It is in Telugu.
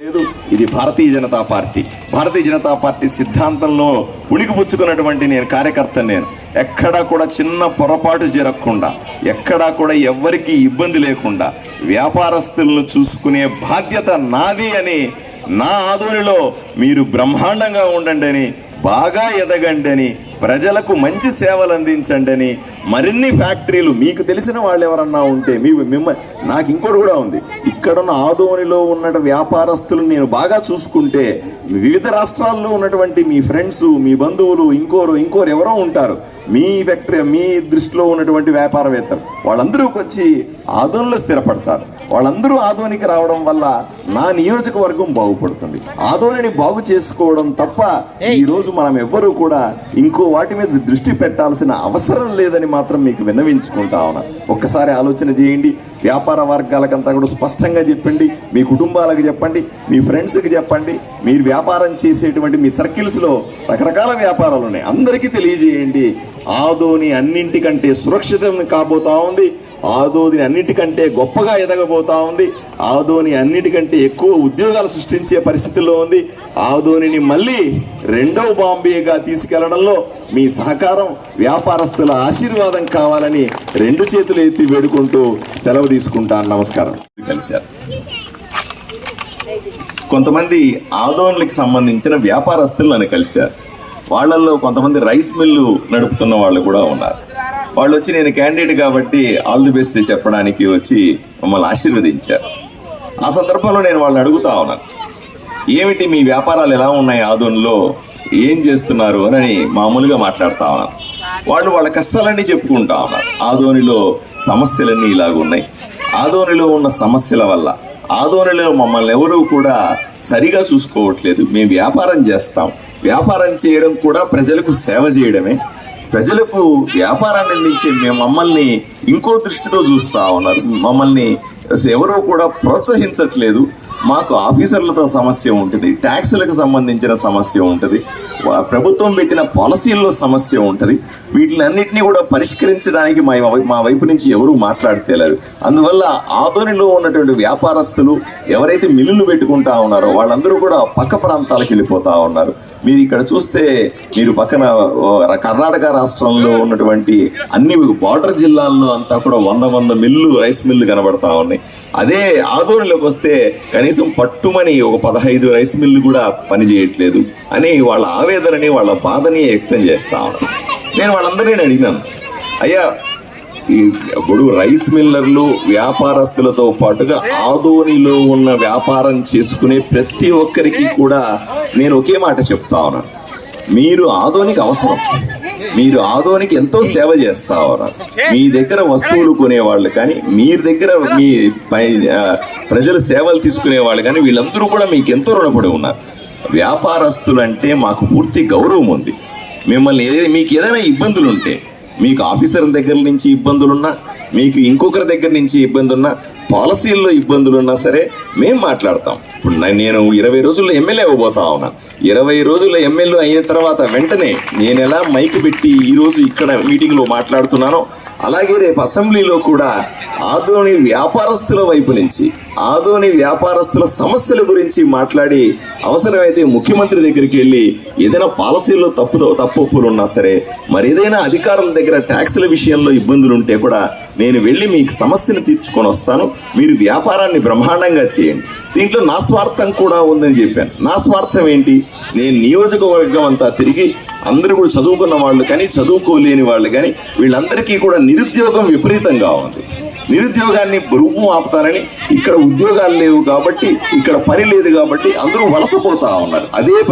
లేదు. ఇది భారతీయ జనతా పార్టీ. భారతీయ జనతా పార్టీ సిద్ధాంతంలో పుణికిపుచ్చుకున్నటువంటి నేను కార్యకర్త నేను. ఎక్కడా కూడా చిన్న పొరపాటు జరగకుండా ఎక్కడా కూడా ఎవ్వరికీ ఇబ్బంది లేకుండా వ్యాపారస్తులను చూసుకునే బాధ్యత నాది అని నా ఆధునిలో మీరు బ్రహ్మాండంగా ఉండండి అని బాగా ఎదగండి అని ప్రజలకు మంచి సేవలు అందించండి అని మరిన్ని ఫ్యాక్టరీలు మీకు తెలిసిన వాళ్ళు ఎవరన్నా ఉంటే మీ మిమ్మల్ని నాకు ఇంకోటి కూడా ఉంది. ఇక్కడున్న ఆదోనిలో ఉన్న వ్యాపారస్తులు నేను బాగా చూసుకుంటే వివిధ రాష్ట్రాల్లో ఉన్నటువంటి మీ ఫ్రెండ్స్ మీ బంధువులు ఇంకోరు ఇంకోరు ఎవరో ఉంటారు. మీ ఫ్యాక్టరీ మీ దృష్టిలో ఉన్నటువంటి వ్యాపారవేత్తలు. వాళ్ళందరూ వచ్చి ఆదోనిలో స్థిరపడతారు. వాళ్ళందరూ ఆదోనికి రావడం వల్ల నా నియోజకవర్గం బాగుపడుతుంది. ఆదోనిని బాగు చేసుకోవడం తప్ప ఈ రోజు మనం ఎవ్వరూ కూడా ఇంకో వాటి మీద దృష్టి పెట్టాల్సిన అవసరం లేదని మాత్రం మీకు విన్నవించుకుంటా ఉన్నా. ఒక్కసారి ఆలోచన చేయండి. వ్యాపార వర్గాలకంతా కూడా స్పష్టంగా చెప్పండి. మీ కుటుంబాలకు చెప్పండి. మీ ఫ్రెండ్స్కి చెప్పండి. మీరు వ్యాపారం చేసేటువంటి మీ సర్కిల్స్లో రకరకాల వ్యాపారాలు ఉన్నాయి. అందరికీ తెలియజేయండి. ఆదోని అన్నింటికంటే సురక్షితం కాబోతా ఉంది. ఆదోని అన్నిటికంటే గొప్పగా ఎదగబోతా ఉంది. ఆదోని అన్నిటికంటే ఎక్కువ ఉద్యోగాలు సృష్టించే పరిస్థితుల్లో ఉంది. ఆదోనిని మళ్ళీ రెండవ బాంబేగా తీసుకెళ్ళడంలో మీ సహకారం వ్యాపారస్తుల ఆశీర్వాదం కావాలని రెండు చేతులు ఎత్తి వేడుకుంటూ సెలవు తీసుకుంటాను. నమస్కారం. కలిశారు. కొంతమంది ఆదోన్లకు సంబంధించిన వ్యాపారస్తులు నన్ను కలిశారు. వాళ్ళల్లో కొంతమంది రైస్ మిల్లు నడుపుతున్న వాళ్ళు కూడా ఉన్నారు. వాళ్ళు వచ్చి నేను క్యాండిడేట్ కాబట్టి ఆల్ ది బెస్ట్ చెప్పడానికి వచ్చి మమ్మల్ని ఆశీర్వదించారు. ఆ సందర్భంలో నేను వాళ్ళని అడుగుతా ఉన్నాను ఏమిటి మీ వ్యాపారాలు ఎలా ఉన్నాయి ఆదోన్లో? ఏం చేస్తున్నారు? అని మామూలుగా మాట్లాడుతా ఉన్నాను వాళ్ళు వాళ్ళ కష్టాలన్నీ చెప్పుకుంటా ఉన్నారు ఆదోనిలో సమస్యలన్నీ ఇలాగున్నాయి ఆదోనిలో ఉన్న సమస్యల వల్ల ఆదోనిలో మమ్మల్ని ఎవరూ కూడా సరిగా చూసుకోవట్లేదు. మేము వ్యాపారం చేస్తాం. వ్యాపారం చేయడం కూడా ప్రజలకు సేవ చేయడమే. ప్రజలకు వ్యాపారాన్ని అందించే మేము మమ్మల్ని ఇంకో దృష్టితో చూస్తూ ఉన్నారు. మమ్మల్ని ఎవరూ కూడా ప్రోత్సహించట్లేదు. మాకు ఆఫీసర్లతో సమస్య ఉంటుంది ట్యాక్సులకు సంబంధించిన సమస్య ఉంటుంది ప్రభుత్వం పెట్టిన పాలసీల్లో సమస్య ఉంటుంది. వీటినన్నింటినీ కూడా పరిష్కరించడానికి మా వై- మా వైపు నుంచి ఎవరు మాట్లాడతలేరు అందువల్ల ఆధోనిలో ఉన్నటువంటి వ్యాపారస్తులు ఎవరైతే మిల్లులు పెట్టుకుంటా ఉన్నారో వాళ్ళందరూ కూడా పక్క ప్రాంతాలకు వెళ్ళిపోతూ ఉన్నారు. మీరు ఇక్కడ చూస్తే మీరు పక్కన కర్ణాటక రాష్ట్రంలో ఉన్నటువంటి అన్ని బార్డర్ జిల్లాల్లో అంతా కూడా వంద వంద మిల్లు రైస్ మిల్లు కనబడతా ఉన్నాయి. అదే ఆదోనిలోకి వస్తే కనీసం పట్టుమని ఒక పదహైదు రైస్ మిల్లు కూడా పనిచేయట్లేదు అని వాళ్ళ ఆవేదనని వాళ్ళ బాధని వ్యక్తం చేస్తా ఉన్నాను నేను వాళ్ళందరినీ అడిగినాను. అయ్యా ఇప్పుడు రైస్ మిల్లర్లు వ్యాపారస్తులతో పాటుగా ఆదోనిలో ఉన్న వ్యాపారం చేసుకునే ప్రతి ఒక్కరికి కూడా నేను ఒకే మాట చెప్తా ఉన్నాను మీరు ఆదోనికి అవసరం. మీరు ఆదోనికి ఎంతో సేవ చేస్తా ఉన్నారు మీ దగ్గర వస్తువులు కొనేవాళ్ళు కానీ మీ దగ్గర మీ పై ప్రజలు సేవలు తీసుకునే వాళ్ళు కానీ వీళ్ళందరూ కూడా మీకు ఎంతో రుణపడి ఉన్నారు. వ్యాపారస్తులు అంటే మాకు పూర్తి గౌరవం ఉంది. మిమ్మల్ని ఏదైనా మీకు ఏదైనా ఇబ్బందులు ఉంటే మీకు ఆఫీసర్ల దగ్గర నుంచి ఇబ్బందులున్నా మీకు ఇంకొకరి దగ్గర నుంచి ఇబ్బంది ఉన్నా పాలసీల్లో ఇబ్బందులు ఉన్నా సరే మేము మాట్లాడతాం. ఇప్పుడు నేను ఇరవై రోజుల్లో ఎమ్మెల్యే అవ్వబోతా ఉన్నాను ఇరవై రోజుల్లో ఎమ్మెల్యే అయిన తర్వాత వెంటనే నేను ఎలా మైక్ పెట్టి ఈరోజు ఇక్కడ మీటింగ్లో మాట్లాడుతున్నానో అలాగే రేపు అసెంబ్లీలో కూడా ఆదోని వ్యాపారస్తుల వైపు నుంచి ఆదోని వ్యాపారస్తుల సమస్యల గురించి మాట్లాడి అవసరమైతే ముఖ్యమంత్రి దగ్గరికి వెళ్ళి ఏదైనా పాలసీల్లో తప్పుతో తప్పులు ఉన్నా సరే మరి ఏదైనా అధికారుల దగ్గర ట్యాక్సుల విషయంలో ఇబ్బందులు ఉంటే కూడా నేను వెళ్ళి మీకు సమస్యను తీర్చుకొని వస్తాను. మీరు వ్యాపారాన్ని బ్రహ్మాండంగా చేయండి. దీంట్లో నా స్వార్థం కూడా ఉందని చెప్పాను. నా స్వార్థం ఏంటి? నేను నియోజకవర్గం అంతా తిరిగి అందరూ కూడా చదువుకున్న వాళ్ళు కానీ చదువుకోలేని వాళ్ళు కానీ వీళ్ళందరికీ కూడా నిరుద్యోగం విపరీతంగా ఉంది. నిరుద్యోగాన్ని రూపం ఆపుతారని ఇక్కడ ఉద్యోగాలు లేవు కాబట్టి ఇక్కడ పని లేదు కాబట్టి అందరూ వలసపోతా ఉన్నారు. అదే